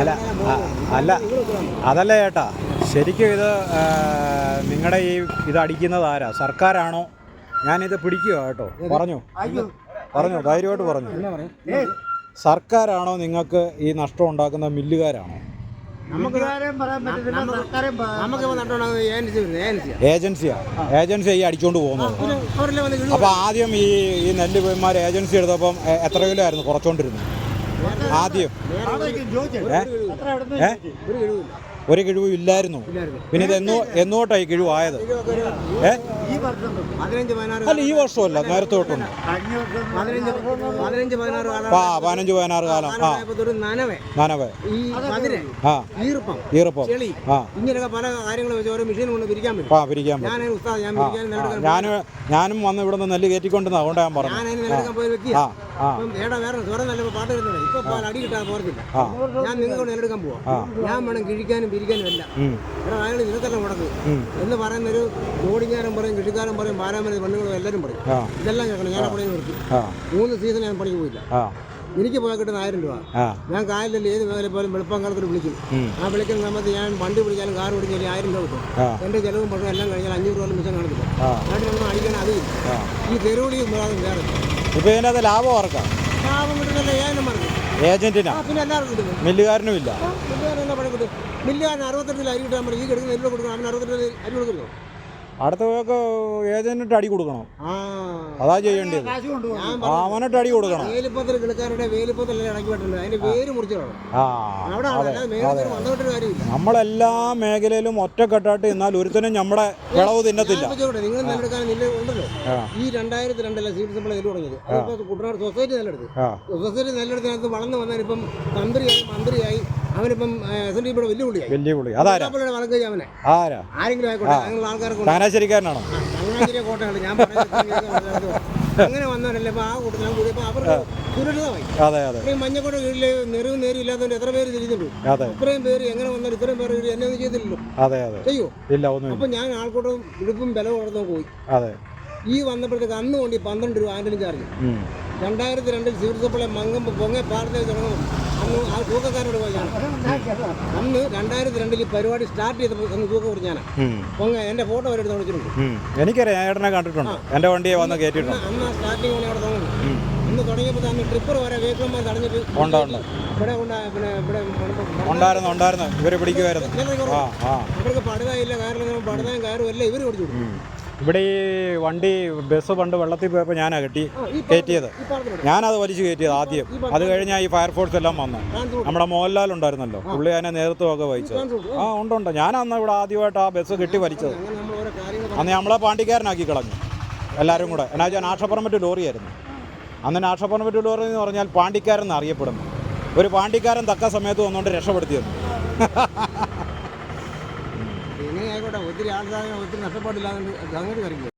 അല്ല അല്ല അതല്ല ചേട്ടാ. ശരിക്കും ഇത് നിങ്ങളുടെ ഈ ഇത് അടിക്കുന്നത് ആരാ? സർക്കാരാണോ? ഞാനിത് പിടിക്കുക കേട്ടോ. പറഞ്ഞു. പറഞ്ഞു ധൈര്യമായിട്ട് പറഞ്ഞു. സർക്കാരാണോ നിങ്ങൾക്ക് ഈ നഷ്ടം ഉണ്ടാക്കുന്ന മില്ലുകാരാണോ? ഏജൻസിയാ. ഏജൻസിയാ? ഏജൻസി ഈ അടിച്ചോണ്ട് പോകുന്നത്. അപ്പോൾ ആദ്യം ഈ ഈ നെല്ല് പോയിമാർ ഏജൻസി എടുത്തപ്പം എത്ര കിലോ ആയിരുന്നു കുറച്ചോണ്ടിരുന്നത്? ആദ്യം. ഏ? ഒരു കിഴിവ് ഇല്ലായിരുന്നു. പിന്നെ ഇത് എന്നോ എന്നോട്ടായി ഏ? തൊട്ട് പതിനഞ്ച് പതിനാറ് അല്ല ഈ വർഷമല്ല നേരത്തെ തൊട്ടുണ്ട്. ആ പതിനഞ്ച് പതിനാറ് കാലം. ആ. നനവേ. ആ. ഈർപ്പം. ആ. ഇങ്ങനെയൊക്കെ പല മെഷീൻ കൊണ്ട് പിരിക്കാൻ പറ്റും. ആ. പിരിക്കാൻ ഞാൻ ഞാനും വന്ന് ഇവിടെ നിന്ന് നെല്ല് കയറ്റിക്കൊണ്ടിരുന്ന അതുകൊണ്ടാണ് ഞാൻ പറഞ്ഞത്. ആ. ഏടാ വേറെ സ്വരം നല്ല പാട്ട് വരുന്നുണ്ട്. ഇപ്പൊ അടി കിട്ടാൻ പോരത്തില്ല ഞാൻ നിങ്ങളോട് നിലനിൽക്കാൻ പോവാം. ഞാൻ വേണം കിഴിക്കാനും പിരിക്കാനും എല്ലാം. എടാ അയാൾ നിനക്കല്ല മുടക്ക്. എന്ന് പറയുന്ന ഒരു ജോഡിക്കാരൻ പറയും കൃഷിക്കാരൻ പറയും പാരാമരി പെണ്ണുങ്ങളും എല്ലാവരും പറയും. ഇതെല്ലാം കേൾക്കണം. ഞാൻ പണി നിർത്തി. മൂന്ന് സീസൺ ഞാൻ പണിക്ക് പോയില്ല. എനിക്ക് പോയാൽ കിട്ടുന്ന ആയിരം രൂപ. ഞാൻ കായലിൽ ഏത് മേഖല പോലും വെളുപ്പംകാലത്തിൽ വിളിക്കും. ആ വിളിക്കുന്ന സമയത്ത് ഞാൻ വണ്ടി വിളിച്ചാലും കാർ വിളിച്ചാലും ആയിരം രൂപ കിട്ടും. എന്റെ എന്റെ ചിലവും പണവും എല്ലാം കഴിഞ്ഞാൽ അഞ്ഞൂറ് രൂപ മിച്ചം കാണത്തില്ല. ആ എന്നിട്ട് നമ്മൾ അടിക്കാൻ അതില്ല. ആ. ഈ തെരുവിളിയും വിടാതെ വേറെ. ഇപ്പൊ ഇതിനകത്ത് ലാഭം ആർക്കാ? ലാഭം കിട്ടുന്നില്ല ഏതിനും മറക്കും ഏജന്റിനാ? ആ പിന്നെ എല്ലാവർക്കും മില്ലുകാരനും ഇല്ല. മില്ലുകാരൻ എന്നാ പണി കിട്ടും മില്ലുകാരൻ അറുപത്തെട്ടിൽ അരി കിട്ടാൻ പറഞ്ഞു ഈ കിടക്കുന്ന നെല്ല് കൊടുക്കണം അവൻ അറുപത്തെട്ടിൽ അരി കൊടുക്കുമല്ലോ അടുത്ത ഏജന്റിന്റെ ഏജന്റിട്ട് അടി കൊടുക്കണം. അതാ ചെയ്യേണ്ടത്. അവനിട്ട് അടി കൊടുക്കണം. വേലിപ്പത്തിൽ വേലിപ്പത്തിൽ നമ്മളെല്ലാ മേഖലയിലും ഒറ്റക്കെട്ടായിട്ട് എന്നാൽ ഒരുത്തനും നമ്മുടെ വിളവ് തിന്നത്തില്ല. ഈ രണ്ടായിരത്തി രണ്ടിലെ സീറ്റ് നമ്മൾ നെല്ല് തുടങ്ങിയത് കുട്ടനാട് സൊസൈറ്റി നെല്ലെടുത്ത്. സൊസൈറ്റി നെല്ലെടുത്തിനകത്ത് വളർന്നു വന്നാൽ ഇപ്പം തന്ത്രിയായി മന്ത്രിയായി അവനിപ്പം വലിയ പുള്ളി. അതാരാ? വഴക്ക് അവനെ. ആരാ? ആരെങ്കിലും ആയിക്കോട്ടെ അങ്ങനെയുള്ള ആൾക്കാർക്ക് ചങ്ങനാശ്ശേരിക്കാരനാണോ ചങ്ങനാശ്ശേരി കോട്ടയാണ് ഞാൻ അങ്ങനെ വന്നവരല്ലേ അപ്പൊ ആ കൂട്ടത്തിലും കൂടിയപ്പോൾ അവർക്ക് സുരക്ഷിതമായി. അതെ അതെ. ഇത്രയും മഞ്ഞക്കോട്ട കീഴിൽ നെറിവ് നേരി ഇല്ലാത്തവർ എത്ര പേര് തിരിഞ്ഞിട്ടുണ്ട് അതെ. ഇത്രയും പേര് എങ്ങനെ വന്നാലും ഇത്രയും പേര് കീഴിൽ എന്നെ ഒന്നും ചെയ്തില്ലല്ലോ അതെ അതെ. ചെയ്യോ? ഇല്ല ഒന്നുമില്ല. അപ്പൊ ഞാൻ ആൾക്കൂട്ടം ഇടുപ്പും ബലവും വളർന്നു പോയി. അതെ. ഈ വന്നപ്പോഴത്തേക്ക് അന്ന് കൊണ്ട് പന്ത്രണ്ട് രൂപ ആൻഡലും ചാർജ്. രണ്ടായിരത്തി രണ്ടിൽ സിവിൽ സപ്ലൈ മങ്ങുമ്പോൾ പൊങ്ങെ പാടത്തേക്ക് തുടങ്ങും അന്ന് ആ തൂക്കക്കാരോട് പോയി ഞാൻ അന്ന് രണ്ടായിരത്തി രണ്ടിൽ ഈ പരിപാടി സ്റ്റാർട്ട് ചെയ്തപ്പോൾ അന്ന് തൂക്കം കുറിച്ച് ഞാനാ പൊങ്ങ എന്റെ ഫോട്ടോ അവരെടുത്ത് വിളിച്ചിട്ടുണ്ട്. എനിക്കറിയാം ഏട്ടനെ കണ്ടിട്ടുണ്ട്. എന്റെ വണ്ടിയെ വന്ന് കയറ്റിയിട്ടുണ്ട് അന്ന് സ്റ്റാർട്ടിങ് അവിടെ തുടങ്ങുന്നു ഉം. അന്ന് തുടങ്ങിയപ്പോൾ അന്ന് ട്രിപ്പർ വരെ വേഗന്മാർ തടഞ്ഞിട്ട് ഉണ്ട് ഉണ്ട്. ഇവിടെ പിന്നെ ഇവിടെ ഉണ്ടായിരുന്നു ഉണ്ടായിരുന്നു. ഇവർ പിടിക്കുമായിരുന്നു ഇവർക്ക് പടുതായില്ല കാരണം പടുതായും കയറും എല്ലാം ഇവർ. ഉം. ഇവിടെ ഈ വണ്ടി ബസ് പണ്ട് വെള്ളത്തിൽ പോയപ്പോൾ ഞാനാ കെട്ടി കയറ്റിയത്. ഞാനത് വലിച്ചു കയറ്റിയത് ആദ്യം. അത് കഴിഞ്ഞാൽ ഈ ഫയർഫോഴ്സ് എല്ലാം വന്നു. നമ്മുടെ മോഹൻലാൽ ഉണ്ടായിരുന്നല്ലോ. പുള്ളി അതിനെ നേതൃത്വമൊക്കെ വഹിച്ചത്. ആ. ഉണ്ട് ഉണ്ട്. ഞാനന്ന് ഇവിടെ ആദ്യമായിട്ട് ആ ബസ് കെട്ടി വലിച്ചത്. അന്ന് നമ്മളെ പാണ്ടിക്കാരനാക്കി കളഞ്ഞു. എല്ലാവരും കൂടെ. എന്നാ വെച്ചാൽ നാഷപ്പറമ്പറ്റ് ലോറിയായിരുന്നു. അന്ന് നാഷപ്പറമ്പറ്റ് ലോറി എന്ന് പറഞ്ഞാൽ പാണ്ടിക്കാരൻ എന്ന് അറിയപ്പെടുന്നു. ഒരു പാണ്ടിക്കാരൻ തക്ക സമയത്ത് വന്നുകൊണ്ട് രക്ഷപ്പെടുത്തിയത് ഒത്തിരി ആൾക്കാരെ ഒത്തിരി നഷ്ടപ്പാടില്ലാതെ അങ്ങോട്ട് വരയ്ക്കും